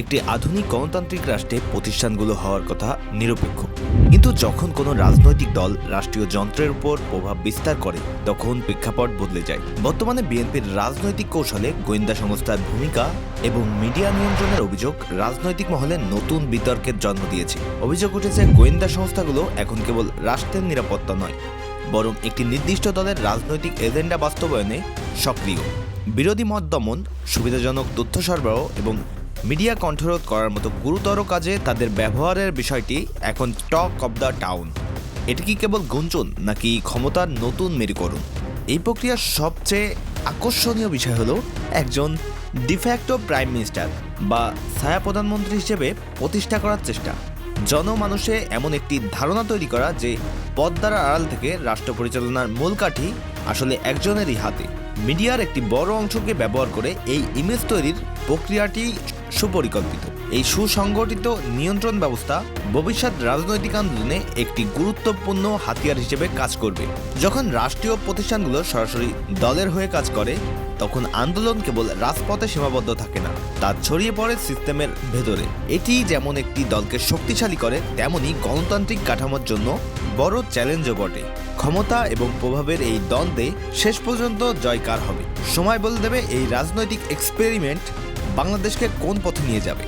একটি আধুনিক গণতান্ত্রিক রাষ্ট্রে প্রতিষ্ঠানগুলো হওয়ার কথা নিরপেক্ষ। কিন্তু যখন কোনো রাজনৈতিক দল রাষ্ট্রীয় যন্ত্রের উপর প্রভাব বিস্তার করে, তখন প্রেক্ষাপট বদলে যায়। বর্তমানে বিএনপির রাজনৈতিক কৌশলে গোয়েন্দা সংস্থার ভূমিকা এবং মিডিয়া নিয়ন্ত্রণের অভিযোগ রাজনৈতিক মহলে নতুন বিতর্কের জন্ম দিয়েছে। অভিযোগ উঠেছে, গোয়েন্দা সংস্থাগুলো এখন কেবল রাষ্ট্রের নিরাপত্তা নয়, বরং একটি নির্দিষ্ট দলের রাজনৈতিক এজেন্ডা বাস্তবায়নে সক্রিয়। বিরোধী মত দমন, সুবিধাজনক তথ্য সরবরাহ এবং মিডিয়া কণ্ঠরোধ করার মতো গুরুতর কাজে তাদের ব্যবহারের বিষয়টি এখন টক অব দ্য টাউন। এটি কি কেবল গুঞ্জন নাকি ক্ষমতার নতুন মেরুকরণ? এই প্রক্রিয়ার সবচেয়ে আকর্ষণীয় বিষয় হলো একজন ডিফ্যাক্টো প্রাইম মিনিস্টার বা ছায়া প্রধানমন্ত্রী হিসেবে প্রতিষ্ঠা করার চেষ্টা। জনমানুষে এমন একটি ধারণা তৈরি করা যে পদ্মার আড়াল থেকে রাষ্ট্র পরিচালনার মূল কাঠি আসলে একজনেরই হাতে। মিডিয়ার একটি বড় অংশকে ব্যবহার করে এই ইমেজ তৈরির প্রক্রিয়াটি সুপরিকল্পিত। এই সুসংগঠিত নিয়ন্ত্রণ ব্যবস্থা ভবিষ্যৎ রাজনৈতিক আন্দোলনে একটি গুরুত্বপূর্ণ হাতিয়ার হিসেবে কাজ করবে। যখন রাষ্ট্রীয় প্রতিষ্ঠানগুলো সরাসরি দলের হয়ে কাজ করে, তখন আন্দোলন কেবল রাজপথে সীমাবদ্ধ থাকে না, তা ছড়িয়ে পড়ে সিস্টেমের ভেতরে। এটি যেমন একটি দলকে শক্তিশালী করে, তেমনি গণতান্ত্রিক কাঠামোর জন্য বড় চ্যালেঞ্জও বটে। ক্ষমতা এবং প্রভাবের এই দ্বন্দ্বে শেষ পর্যন্ত জয়কার হবে। সময় বলে দেবে এই রাজনৈতিক এক্সপেরিমেন্ট বাংলাদেশকে কোন পথে নিয়ে যাবে?